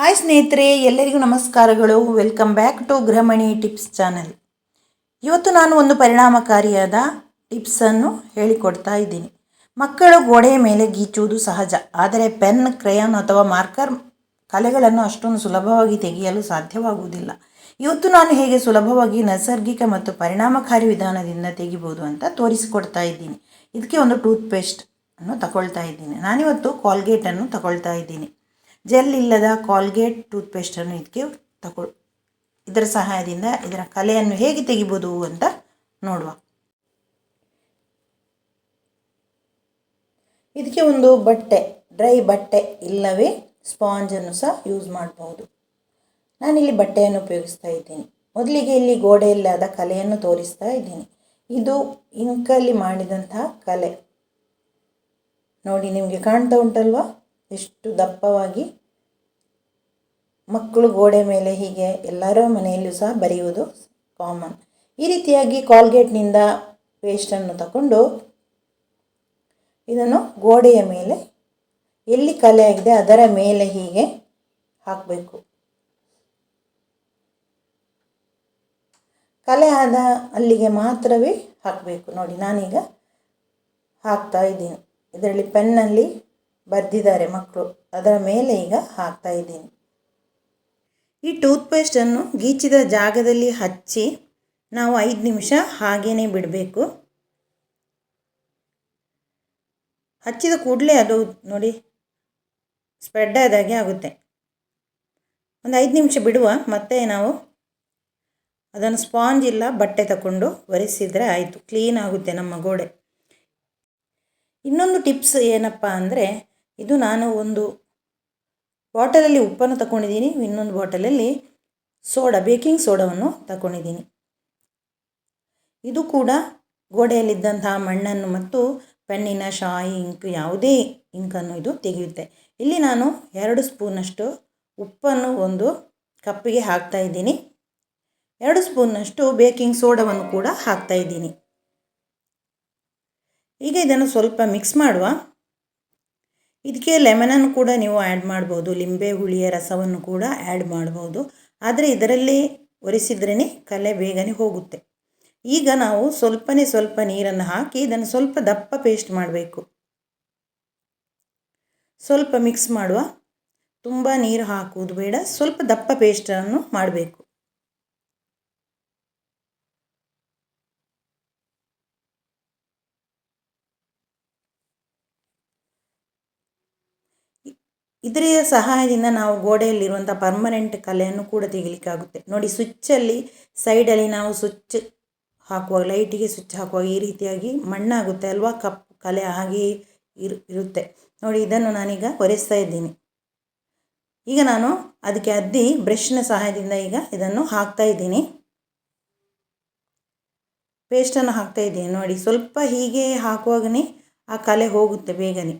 Hi ಸ್ನೇಹಿತರೆ, ಎಲ್ಲರಿಗೂ ನಮಸ್ಕಾರಗಳು. Welcome back to Grihamani tips channel ಇವತ್ತು ನಾನು ಒಂದು ಪರಿಣಾಮಕಾರಿಯಾದ ಟಿಪ್ಸನ್ನು ಹೇಳಿಕೊಡ್ತಾ ಇದ್ದೀನಿ. ಮಕ್ಕಳು ಗೋಡೆಯ ಮೇಲೆ ಗೀಚುವುದು ಸಹಜ. ಆದರೆ ಪೆನ್, ಕ್ರಯಾನ್ ಅಥವಾ ಮಾರ್ಕರ್ ಕಲೆಗಳನ್ನು ಅಷ್ಟೊಂದು ಸುಲಭವಾಗಿ ತೆಗೆಯಲು ಸಾಧ್ಯವಾಗುವುದಿಲ್ಲ. ಇವತ್ತು ನಾನು ಹೇಗೆ ಸುಲಭವಾಗಿ ನೈಸರ್ಗಿಕ ಮತ್ತು ಪರಿಣಾಮಕಾರಿ ವಿಧಾನದಿಂದ ತೆಗಿಬೋದು ಅಂತ ತೋರಿಸಿಕೊಡ್ತಾ ಇದ್ದೀನಿ. ಇದಕ್ಕೆ ಒಂದು ಟೂತ್ ಪೇಸ್ಟ್ ಅನ್ನು ತಗೊಳ್ತಾ ಇದ್ದೀನಿ. ನಾನಿವತ್ತು ಕಾಲ್ಗೇಟನ್ನು ತಗೊಳ್ತಾ ಇದ್ದೀನಿ. ಜೆಲ್ ಇಲ್ಲದ ಕಾಲ್ಗೇಟ್ ಟೂತ್ಪೇಸ್ಟನ್ನು ಇದಕ್ಕೆ ತಗೊಳ್ ಇದರ ಸಹಾಯದಿಂದ ಇದರ ಕಲೆಯನ್ನು ಹೇಗೆ ತೆಗಿಬೋದು ಅಂತ ನೋಡುವ. ಇದಕ್ಕೆ ಒಂದು ಬಟ್ಟೆ, ಡ್ರೈ ಬಟ್ಟೆ ಇಲ್ಲವೇ ಸ್ಪಾಂಜನ್ನು ಸಹ ಯೂಸ್ ಮಾಡಬಹುದು. ನಾನಿಲ್ಲಿ ಬಟ್ಟೆಯನ್ನು ಉಪಯೋಗಿಸ್ತಾ ಇದ್ದೀನಿ. ಮೊದಲಿಗೆ ಇಲ್ಲಿ ಗೋಡೆಯಲ್ಲಾದ ಕಲೆಯನ್ನು ತೋರಿಸ್ತಾ ಇದ್ದೀನಿ. ಇದು ಇಂಕಲ್ಲಿ ಮಾಡಿದಂತಹ ಕಲೆ. ನೋಡಿ, ನಿಮಗೆ ಕಾಣ್ತಾ ಉಂಟಲ್ವಾ? ಎಷ್ಟು ದಪ್ಪವಾಗಿ ಮಕ್ಕಳು ಗೋಡೆ ಮೇಲೆ ಹೀಗೆ ಎಲ್ಲರ ಮನೆಯಲ್ಲೂ ಸಹ ಬರೆಯುವುದು ಕಾಮನ್ ಈ ರೀತಿಯಾಗಿ ಕಾಲ್ಗೇಟ್ನಿಂದ ಪೇಸ್ಟನ್ನು ತಗೊಂಡು ಇದನ್ನು ಗೋಡೆಯ ಮೇಲೆ ಎಲ್ಲಿ ಕಲೆ ಆಗಿದೆ ಅದರ ಮೇಲೆ ಹೀಗೆ ಹಾಕಬೇಕು. ಕಲೆ ಆದ ಅಲ್ಲಿಗೆ ಮಾತ್ರವೇ ಹಾಕಬೇಕು. ನೋಡಿ, ನಾನೀಗ ಹಾಕ್ತಾ ಇದ್ದೀನಿ. ಇದರಲ್ಲಿ ಪೆನ್ನಲ್ಲಿ ಬರೆದಿದ್ದಾರೆ ಮಕ್ಕಳು. ಅದರ ಮೇಲೆ ಈಗ ಹಾಕ್ತಾ ಇದ್ದೀನಿ. ಈ ಟೂತ್ಪೇಸ್ಟನ್ನು ಗೀಚಿದ ಜಾಗದಲ್ಲಿ ಹಚ್ಚಿ ನಾವು ಐದು ನಿಮಿಷ ಹಾಗೇ ಬಿಡಬೇಕು. ಹಚ್ಚಿದ ಕೂಡಲೇ ಅದು ನೋಡಿ ಸ್ಪ್ರೆಡ್ ಆದಾಗೆ ಆಗುತ್ತೆ. ಒಂದು ಐದು ನಿಮಿಷ ಬಿಡುವ, ಮತ್ತೆ ನಾವು ಅದನ್ನು ಸ್ಪಾಂಜ್ ಇಲ್ಲ ಬಟ್ಟೆ ತಗೊಂಡು ಒರೆಸಿದರೆ ಆಯಿತು, ಕ್ಲೀನ್ ಆಗುತ್ತೆ ನಮ್ಮ ಗೋಡೆ. ಇನ್ನೊಂದು ಟಿಪ್ಸ್ ಏನಪ್ಪ ಅಂದರೆ, ಇದು ನಾನು ಒಂದು ಬಾಟಲಲ್ಲಿ ಉಪ್ಪನ್ನು ತಗೊಂಡಿದ್ದೀನಿ ಇನ್ನೊಂದು ಬಾಟಲಲ್ಲಿ ಸೋಡಾ, ಬೇಕಿಂಗ್ ಸೋಡಾವನ್ನು ತಗೊಂಡಿದ್ದೀನಿ ಇದು ಕೂಡ ಗೋಡೆಯಲ್ಲಿದ್ದಂತಹ ಮಣ್ಣನ್ನು ಮತ್ತು ಪೆನ್ನಿನ, ಶಾಯಿ, ಇಂಕ್, ಯಾವುದೇ ಇಂಕನ್ನು ಇದು ತೆಗೆಯುತ್ತೆ. ಇಲ್ಲಿ ನಾನು ಎರಡು ಸ್ಪೂನಷ್ಟು ಉಪ್ಪನ್ನು ಒಂದು ಕಪ್ಪಿಗೆ ಹಾಕ್ತಾ ಇದ್ದೀನಿ. ಎರಡು ಸ್ಪೂನ್ನಷ್ಟು ಬೇಕಿಂಗ್ ಸೋಡಾವನ್ನು ಕೂಡ ಹಾಕ್ತಾ ಇದ್ದೀನಿ. ಈಗ ಇದನ್ನು ಸ್ವಲ್ಪ ಮಿಕ್ಸ್ ಮಾಡುವ. ಇದಕ್ಕೆ ಲೆಮನನ್ನು ಕೂಡ ನೀವು ಆ್ಯಡ್ ಮಾಡ್ಬೋದು, ಲಿಂಬೆ ಹುಳಿಯ ರಸವನ್ನು ಕೂಡ ಆ್ಯಡ್ ಮಾಡ್ಬೋದು. ಆದರೆ ಇದರಲ್ಲಿ ಒರೆಸಿದ್ರೇ ಕಲೆ ಬೇಗನೆ ಹೋಗುತ್ತೆ. ಈಗ ನಾವು ಸ್ವಲ್ಪನೇ ಸ್ವಲ್ಪ ನೀರನ್ನು ಹಾಕಿ ಇದನ್ನು ಸ್ವಲ್ಪ ದಪ್ಪ ಪೇಸ್ಟ್ ಮಾಡಬೇಕು. ಸ್ವಲ್ಪ ಮಿಕ್ಸ್ ಮಾಡುವ. ತುಂಬ ನೀರು ಹಾಕುವುದು ಬೇಡ, ಸ್ವಲ್ಪ ದಪ್ಪ ಪೇಸ್ಟನ್ನು ಮಾಡಬೇಕು. ಇದರ ಸಹಾಯದಿಂದ ನಾವು ಗೋಡೆಯಲ್ಲಿರುವಂಥ ಪರ್ಮನೆಂಟ್ ಕಲೆಯನ್ನು ಕೂಡ ತೆಗಿಲಿಕ್ಕಾಗುತ್ತೆ ನೋಡಿ, ಸ್ವಿಚ್ಚಲ್ಲಿ ಸೈಡಲ್ಲಿ ನಾವು ಸ್ವಿಚ್ ಹಾಕುವಾಗ ಲೈಟಿಗೆ ಸ್ವಿಚ್ ಹಾಕುವಾಗ ಈ ರೀತಿಯಾಗಿ ಮಣ್ಣಾಗುತ್ತೆ ಅಲ್ವಾ? ಕಪ್ಪು ಕಲೆ ಆಗಿ ಇರು, ಇರುತ್ತೆ. ನೋಡಿ, ಇದನ್ನು ನಾನೀಗ ಒರೆಸ್ತಾ ಇದ್ದೀನಿ. ಈಗ ನಾನು ಅದಕ್ಕೆ ಅದ್ದಿ ಬ್ರಷ್ನ ಸಹಾಯದಿಂದ ಈಗ ಇದನ್ನು ಹಾಕ್ತಾ ಇದ್ದೀನಿ. ಪೇಸ್ಟನ್ನು ಹಾಕ್ತಾ ಇದ್ದೀನಿ. ನೋಡಿ, ಸ್ವಲ್ಪ ಹೀಗೆ ಹಾಕುವಾಗನೇ ಆ ಕಲೆ ಹೋಗುತ್ತೆ ಬೇಗನೆ.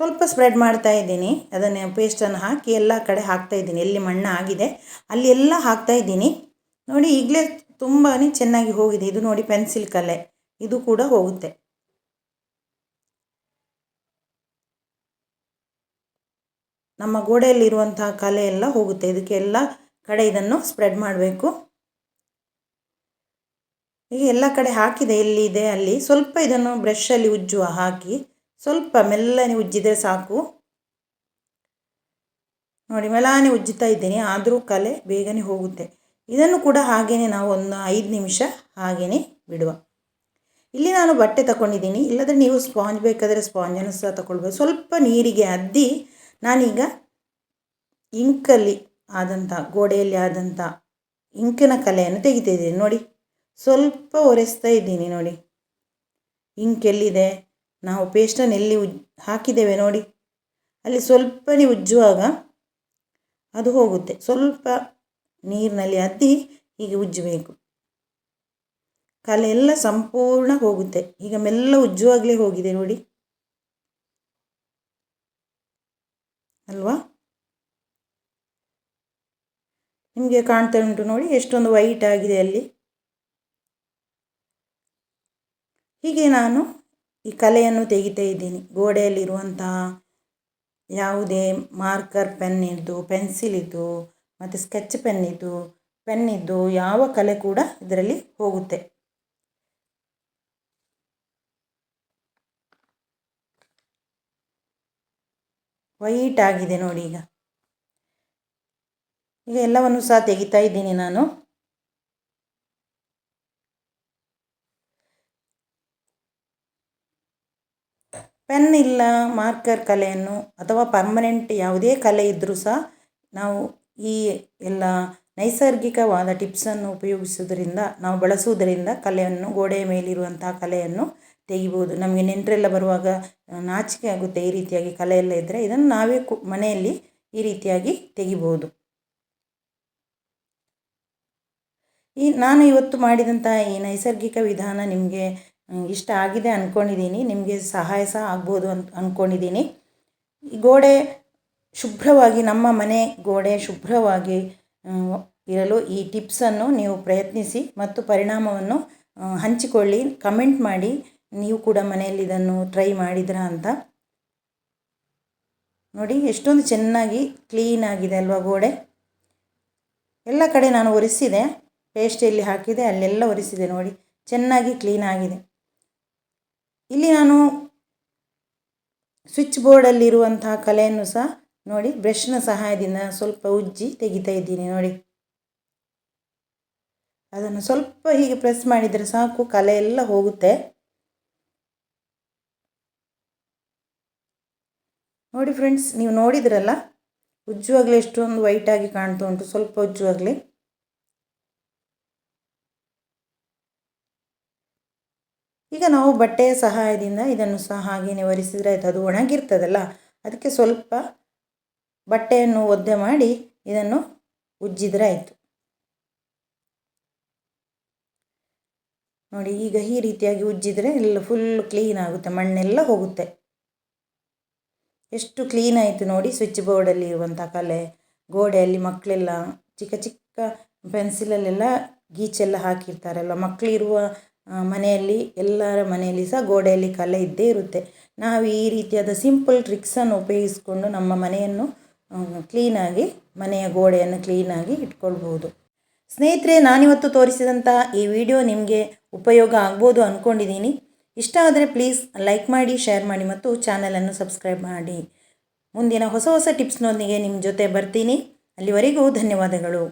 ಸ್ವಲ್ಪ ಸ್ಪ್ರೆಡ್ ಮಾಡ್ತಾ ಇದ್ದೀನಿ. ಅದನ್ನು ಪೇಸ್ಟನ್ನು ಹಾಕಿ ಎಲ್ಲ ಕಡೆ ಹಾಕ್ತಾ ಇದ್ದೀನಿ. ಎಲ್ಲಿ ಮಣ್ಣು ಆಗಿದೆ, ಅಲ್ಲಿ ಎಲ್ಲ ಹಾಕ್ತಾ ಇದ್ದೀನಿ. ನೋಡಿ, ಈಗಲೇ ತುಂಬಾ ಚೆನ್ನಾಗಿ ಹೋಗಿದೆ. ಇದು ನೋಡಿ ಪೆನ್ಸಿಲ್ ಕಲೆ. ಇದು ಕೂಡ ಹೋಗುತ್ತೆ. ನಮ್ಮ ಗೋಡೆಯಲ್ಲಿರುವಂತಹ ಕಲೆ ಎಲ್ಲ ಹೋಗುತ್ತೆ. ಇದಕ್ಕೆ ಎಲ್ಲ ಕಡೆ ಇದನ್ನು ಸ್ಪ್ರೆಡ್ ಮಾಡಬೇಕು. ಈಗ ಎಲ್ಲ ಕಡೆ ಹಾಕಿದೆ. ಎಲ್ಲಿದೆ ಅಲ್ಲಿ. ಸ್ವಲ್ಪ ಇದನ್ನು ಬ್ರಷಲ್ಲಿ ಉಜ್ಜುವ ಹಾಕಿ. ಸ್ವಲ್ಪ ಮೆಲ್ಲನೆ ಉಜ್ಜಿದರೆ ಸಾಕು. ನೋಡಿ, ಮೆಲ್ಲನೆ ಉಜ್ಜುತ್ತಾ ಇದ್ದೀನಿ. ಆದರೂ ಕಲೆ ಬೇಗನೆ ಹೋಗುತ್ತೆ. ಇದನ್ನು ಕೂಡ ಹಾಗೆಯೇ ನಾವು ಒಂದು ಐದು ನಿಮಿಷ ಹಾಗೆಯೇ ಬಿಡುವ. ಇಲ್ಲಿ ನಾನು ಬಟ್ಟೆ ತಗೊಂಡಿದ್ದೀನಿ. ಇಲ್ಲದ್ರೆ ನೀವು ಸ್ಪಾಂಜ್ ಬೇಕಾದರೆ ಸ್ಪಾಂಜನ್ನು ಸಹ ತಗೊಳ್ಬೋದು. ಸ್ವಲ್ಪ ನೀರಿಗೆ ಅದ್ದಿ ನಾನೀಗ ಇಂಕಲ್ಲಿ ಆದಂಥ, ಗೋಡೆಯಲ್ಲಿ ಆದಂಥ ಇಂಕಿನ ಕಲೆಯನ್ನು ತೆಗಿತಾ ಇದ್ದೀನಿ. ನೋಡಿ, ಸ್ವಲ್ಪ ಒರೆಸ್ತಾ ಇದ್ದೀನಿ. ನೋಡಿ ಇಂಕ್ ಎಲ್ಲಿದೆ ನಾವು ಪೇಸ್ಟನ್ನು ಎಲ್ಲಿ ಉಜ್ ಹಾಕಿದ್ದೇವೆ ನೋಡಿ. ಅಲ್ಲಿ ಸ್ವಲ್ಪನೇ ಉಜ್ಜುವಾಗ ಅದು ಹೋಗುತ್ತೆ. ಸ್ವಲ್ಪ ನೀರಿನಲ್ಲಿ ಅದ್ದಿ ಹೀಗೆ ಉಜ್ಜಬೇಕು. ಕಲೆಯೆಲ್ಲ ಸಂಪೂರ್ಣ ಹೋಗುತ್ತೆ. ಈಗ ಮೆಲ್ಲ ಉಜ್ಜುವಾಗಲೇ ಹೋಗಿದೆ ನೋಡಿ. ಅಲ್ವಾ? ನಿಮಗೆ ಕಾಣ್ತಾ ಉಂಟು ನೋಡಿ ಎಷ್ಟೊಂದು ವೈಟ್ ಆಗಿದೆ ಅಲ್ಲಿ. ಹೀಗೆ ನಾನು ಈ ಕಲೆಯನ್ನು ತೆಗಿತಾ ಇದ್ದೀನಿ. ಗೋಡೆಯಲ್ಲಿರುವಂತಹ ಯಾವುದೇ ಮಾರ್ಕರ್ ಪೆನ್ ಇದ್ದು, ಪೆನ್ಸಿಲ್ ಇದ್ದು, ಮತ್ತು ಸ್ಕೆಚ್ ಪೆನ್ ಇದ್ದು ಪೆನ್ ಇದ್ದು ಯಾವ ಕಲೆ ಕೂಡ ಇದರಲ್ಲಿ ಹೋಗುತ್ತೆ. ವೈಟ್ ಆಗಿದೆ ನೋಡಿ ಈಗ. ಈಗ ಎಲ್ಲವನ್ನು ಸಹ ತೆಗಿತಾ ಇದ್ದೀನಿ ನಾನು. ಪೆನ್ ಇಲ್ಲ ಮಾರ್ಕರ್ ಕಲೆಯನ್ನು ಅಥವಾ ಪರ್ಮನೆಂಟ್ ಯಾವುದೇ ಕಲೆ ಇದ್ದರೂ ಸಹ ನಾವು ಈ ಎಲ್ಲ ನೈಸರ್ಗಿಕವಾದ ಟಿಪ್ಸನ್ನು ಉಪಯೋಗಿಸುವುದರಿಂದ, ನಾವು ಬಳಸುವುದರಿಂದ ಕಲೆಯನ್ನು ಗೋಡೆಯ ಮೇಲಿರುವಂತಹ ಕಲೆಯನ್ನು ತೆಗಿಬೋದು. ನಮಗೆ ನೆಂಟರೆಲ್ಲ ಬರುವಾಗ ನಾಚಿಕೆ ಆಗುತ್ತೆ ಈ ರೀತಿಯಾಗಿ ಕಲೆ ಇದ್ದರೆ ಇದನ್ನು ನಾವೇ ಕು, ಮನೆಯಲ್ಲಿ ಈ ರೀತಿಯಾಗಿ ತೆಗಿಬೋದು. ಈ, ನಾನು ಇವತ್ತು ಮಾಡಿದಂತಹ ಈ ನೈಸರ್ಗಿಕ ವಿಧಾನ ನಿಮಗೆ ಇಷ್ಟ ಆಗಿದೆ ಅಂದ್ಕೊಂಡಿದ್ದೀನಿ ನಿಮಗೆ ಸಹಾಯ ಸಹ ಆಗ್ಬೋದು ಅಂತ ಅಂದ್ಕೊಂಡಿದ್ದೀನಿ ಈ ಗೋಡೆ ಶುಭ್ರವಾಗಿ, ನಮ್ಮ ಮನೆ ಗೋಡೆ ಶುಭ್ರವಾಗಿ ಇರಲು ಈ ಟಿಪ್ಸನ್ನು ನೀವು ಪ್ರಯತ್ನಿಸಿ ಮತ್ತು ಪರಿಣಾಮವನ್ನು ಹಂಚಿಕೊಳ್ಳಿ. ಕಮೆಂಟ್ ಮಾಡಿ. ನೀವು ಕೂಡ ಮನೆಯಲ್ಲಿ ಇದನ್ನು ಟ್ರೈ ಮಾಡಿದ್ರಾ ಅಂತ. ನೋಡಿ, ಎಷ್ಟೊಂದು ಚೆನ್ನಾಗಿ ಕ್ಲೀನ್ ಆಗಿದೆ ಅಲ್ವಾ ಗೋಡೆ? ಎಲ್ಲ ಕಡೆ ನಾನು ಒರೆಸಿದೆ. ಪೇಸ್ಟ್ ಎಲ್ಲಿ ಹಾಕಿದೆ. ಅಲ್ಲೆಲ್ಲ ಒರೆಸಿದೆ ನೋಡಿ. ಚೆನ್ನಾಗಿ ಕ್ಲೀನ್ ಆಗಿದೆ. ಇಲ್ಲಿ ನಾನು ಸ್ವಿಚ್ ಬೋರ್ಡಲ್ಲಿರುವಂತಹ ಕಲೆಯನ್ನು ಸಹ ನೋಡಿ ಬ್ರಷ್ನ ಸಹಾಯದಿಂದ ಸ್ವಲ್ಪ ಉಜ್ಜಿ ತೆಗಿತಾ ಇದ್ದೀನಿ, ನೋಡಿ. ಅದನ್ನು ಸ್ವಲ್ಪ ಹೀಗೆ ಪ್ರೆಸ್ ಮಾಡಿದರೆ ಸಾಕು, ಕಲೆ ಎಲ್ಲ ಹೋಗುತ್ತೆ. ನೋಡಿ ಫ್ರೆಂಡ್ಸ್ ನೀವು ನೋಡಿದ್ರಲ್ಲ, ಉಜ್ಜುವಾಗಲೇ ಎಷ್ಟೊಂದು ವೈಟಾಗಿ ಕಾಣ್ತಾ ಉಂಟು, ಸ್ವಲ್ಪ ಉಜ್ಜುವಾಗಲೇ. ಈಗ ನಾವು ಬಟ್ಟೆಯ ಸಹಾಯದಿಂದ ಇದನ್ನು ಸಹ ಹಾಗೆಯೇ ಒರೆಸಿದರೆ ಆಯಿತು. ಅದು ಒಣಗಿರ್ತದಲ್ಲ, ಅದಕ್ಕೆ ಸ್ವಲ್ಪ ಬಟ್ಟೆಯನ್ನು ಒದ್ದೆ ಮಾಡಿ ಇದನ್ನು ಉಜ್ಜಿದ್ರೆ ಆಯಿತು. ನೋಡಿ, ಈಗ ಈ ರೀತಿಯಾಗಿ ಉಜ್ಜಿದರೆ ಎಲ್ಲ ಫುಲ್ ಕ್ಲೀನ್ ಆಗುತ್ತೆ, ಮಣ್ಣೆಲ್ಲ ಹೋಗುತ್ತೆ. ಎಷ್ಟು ಕ್ಲೀನ್ ಆಯಿತು ನೋಡಿ ಸ್ವಿಚ್ ಬೋರ್ಡಲ್ಲಿ ಇರುವಂಥ ಕಲೆ, ಗೋಡೆಯಲ್ಲಿ ಮಕ್ಕಳೆಲ್ಲ ಚಿಕ್ಕ ಚಿಕ್ಕ ಪೆನ್ಸಿಲಲ್ಲೆಲ್ಲ ಗೀಚೆಲ್ಲ ಹಾಕಿರ್ತಾರಲ್ಲ ಮಕ್ಕಳಿರುವ ಮನೆಯಲ್ಲಿ ಎಲ್ಲರ ಮನೆಯಲ್ಲಿ ಸಹ ಗೋಡೆಯಲ್ಲಿ ಕಲೆ ಇದ್ದೇ ಇರುತ್ತೆ. ನಾವು ಈ ರೀತಿಯಾದ ಸಿಂಪಲ್ ಟ್ರಿಕ್ಸನ್ನು ಉಪಯೋಗಿಸಿಕೊಂಡು ನಮ್ಮ ಮನೆಯನ್ನು ಕ್ಲೀನಾಗಿ ಮನೆಯ ಗೋಡೆಯನ್ನು ಕ್ಲೀನಾಗಿ ಇಟ್ಕೊಳ್ಬೋದು ಸ್ನೇಹಿತರೆ, ನಾನಿವತ್ತು ತೋರಿಸಿದಂಥ ಈ ವಿಡಿಯೋ ನಿಮಗೆ ಉಪಯೋಗ ಆಗ್ಬೋದು ಅಂದ್ಕೊಂಡಿದ್ದೀನಿ ಇಷ್ಟ ಆದರೆ ಪ್ಲೀಸ್ ಲೈಕ್ ಮಾಡಿ ಶೇರ್ ಮಾಡಿ ಮತ್ತು ಚಾನಲನ್ನು ಸಬ್ಸ್ಕ್ರೈಬ್ ಮಾಡಿ. ಮುಂದಿನ ಹೊಸ ಹೊಸ ಟಿಪ್ಸ್ನೊಂದಿಗೆ ನಿಮ್ಮ ಜೊತೆ ಬರ್ತೀನಿ. ಅಲ್ಲಿವರೆಗೂ ಧನ್ಯವಾದಗಳು.